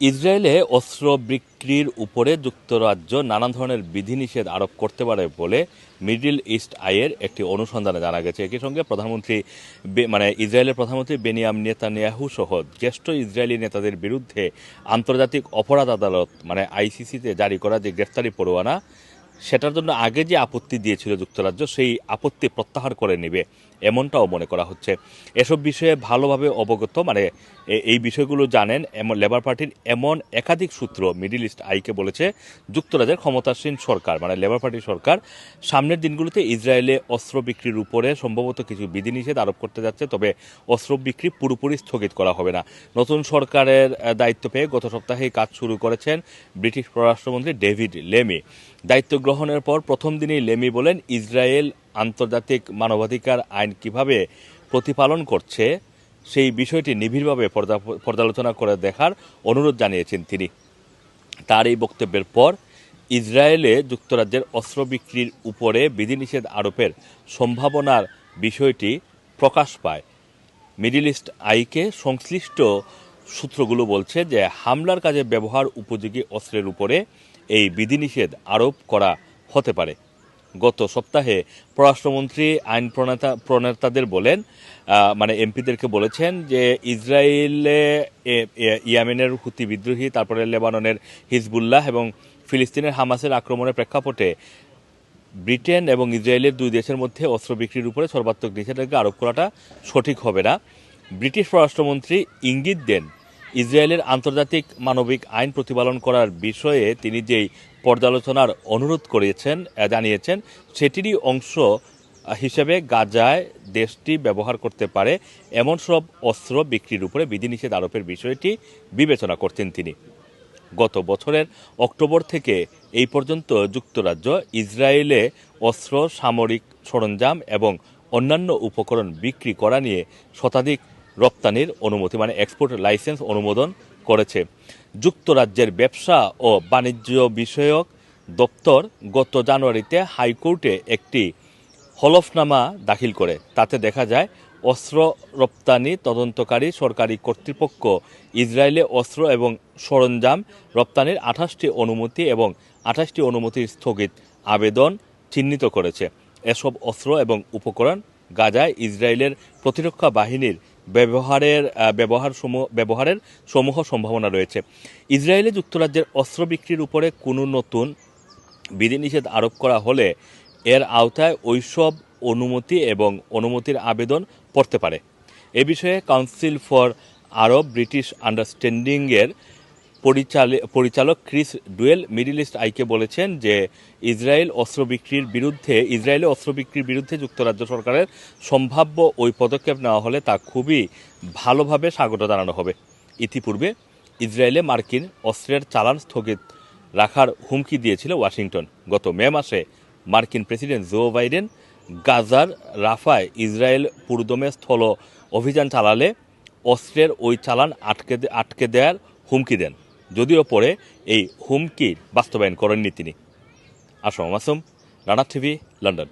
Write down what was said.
ইসরায়েলে অস্ত্র বিক্রির উপরে যুক্তরাজ্য নানা ধরনের বিধিনিষেধ আরোপ করতে পারে বলে মিডিল ইস্ট আইয়ের একটি অনুসন্ধানে জানা গেছে। একই সঙ্গে প্রধানমন্ত্রী মানে ইসরায়েলের প্রধানমন্ত্রী বেনিয়াম নেতানিয়াহু সহ জ্যেষ্ঠ ইসরায়েলি নেতাদের বিরুদ্ধে আন্তর্জাতিক অপরাধ আদালত মানে আইসিসিতে জারি করা যে গ্রেফতারি পরোয়ানা সেটার জন্য আগে যে আপত্তি দিয়েছিল যুক্তরাজ্য, সেই আপত্তি প্রত্যাহার করে নেবে, এমনটাও মনে করা হচ্ছে। এসব বিষয়ে ভালোভাবে অবগত মানে এই বিষয়গুলো জানেন এমন লেবার পার্টির এমন একাধিক সূত্র, মিডিল ইস্ট আইকে বলেছে, যুক্তরাজ্যের ক্ষমতাসীন সরকার মানে লেবার পার্টির সরকার, সামনের দিনগুলোতে ইসরায়েলে অস্ত্র বিক্রির উপরে সম্ভবত কিছু বিধিনিষেধ আরোপ করতে যাচ্ছে, তবে অস্ত্র বিক্রি পুরোপুরি স্থগিত করা হবে না। নতুন সরকারের দায়িত্ব পেয়ে গত সপ্তাহেই কাজ শুরু করেছেন ব্রিটিশ পররাষ্ট্রমন্ত্রী ডেভিড লেমি। দায়িত্ব গ্রহণের পর প্রথম দিনেই লেমি বলেন, ইসরায়েল আন্তর্জাতিক মানবাধিকার আইন কীভাবে প্রতিপালন করছে সেই বিষয়টি নিবিড়ভাবে পর্যালোচনা করে দেখার অনুরোধ জানিয়েছেন তিনি। তার এই বক্তব্যের পর ইসরায়েলে যুক্তরাজ্যের অস্ত্র বিক্রির উপরে বিধিনিষেধ আরোপের সম্ভাবনার বিষয়টি প্রকাশ পায়। মিডিল ইস্ট আইকে সংশ্লিষ্ট সূত্রগুলো বলছে যে, হামলার কাজে ব্যবহার উপযোগী অস্ত্রের উপরে এই বিধিনিষেধ আরোপ করা হতে পারে। গত সপ্তাহে পররাষ্ট্রমন্ত্রী, আইন প্রণেতা, প্রণেতাদের বলেন মানে এমপিদেরকে বলেছেন যে ইসরায়েলে ইয়ামেনের হুতি বিদ্রোহী, তারপরে লেবাননের হিজবুল্লাহ এবং ফিলিস্তিনের হামাসের আক্রমণের প্রেক্ষাপটে ব্রিটেন এবং ইসরায়েলের দুই দেশের মধ্যে অস্ত্র বিক্রির উপরে সর্বাত্মক নিষেধাজ্ঞা আরোপ করাটা সঠিক হবে না। ব্রিটিশ পররাষ্ট্রমন্ত্রী ইঙ্গিত দেন ইসরায়েলের আন্তর্জাতিক মানবিক আইন প্রতিপালন করার বিষয়ে তিনি যেই পর্যালোচনার অনুরোধ করেছেন জানিয়েছেন, সেটিরই অংশ হিসেবে গাজায় দেশটি ব্যবহার করতে পারে এমন সব অস্ত্র বিক্রির উপরে বিধিনিষেধ আরোপের বিষয়টি বিবেচনা করতেন তিনি। গত বছরের অক্টোবর থেকে এই পর্যন্ত যুক্তরাজ্য ইসরায়েলে অস্ত্র, সামরিক সরঞ্জাম এবং অন্যান্য উপকরণ বিক্রি করা নিয়ে শতাধিক রপ্তানির অনুমতি মানে এক্সপোর্ট লাইসেন্স অনুমোদন করেছে। যুক্তরাজ্যের ব্যবসা ও বাণিজ্য বিষয়ক দপ্তর গত জানুয়ারিতে হাইকোর্টে একটি হলফনামা দাখিল করে। তাতে দেখা যায়, অস্ত্র রপ্তানি তদন্তকারী সরকারি কর্তৃপক্ষ ইসরায়েলে অস্ত্র এবং সরঞ্জাম রপ্তানির আঠাশটি অনুমতি এবং আঠাশটি অনুমতির স্থগিত আবেদন চিহ্নিত করেছে। এসব অস্ত্র এবং উপকরণ গাজায় ইসরায়েলের প্রতিরক্ষা বাহিনীর ব্যবহারের ব্যবহার সমূহ, ব্যবহারের সমূহ সম্ভাবনা রয়েছে। ইসরায়েলে যুক্তরাজ্যের অস্ত্র বিক্রির উপরে কোনো নতুন বিধিনিষেধ আরোপ করা হলে এর আওতায় ওইসব অনুমতি এবং অনুমতির আবেদন পড়তে পারে। এ বিষয়ে কাউন্সিল ফর আরব ব্রিটিশ আন্ডারস্ট্যান্ডিংয়ের পরিচালক ক্রিস ডুয়েল মিডিল ইস্ট আইকে বলেছেন যে ইসরায়েল অস্ত্র বিক্রির বিরুদ্ধে, ইসরায়েলে অস্ত্র বিক্রির বিরুদ্ধে যুক্তরাজ্য সরকারের সম্ভাব্য ওই পদক্ষেপ নেওয়া হলে তা খুবই ভালোভাবে স্বাগত জানানো হবে। ইতিপূর্বে ইসরায়েলে মার্কিন অস্ত্রের চালান স্থগিত রাখার হুমকি দিয়েছিল ওয়াশিংটন। গত মে মাসে মার্কিন প্রেসিডেন্ট জো বাইডেন গাজার রাফায় ইসরায়েল পুরোদমে স্থল অভিযান চালালে অস্ত্রের ওই চালান আটকে আটকে দেওয়ার হুমকি দেন। যদিও পরে এই হুমকির বাস্তবায়ন করেননি তিনি। Assam Masum Rana TV London.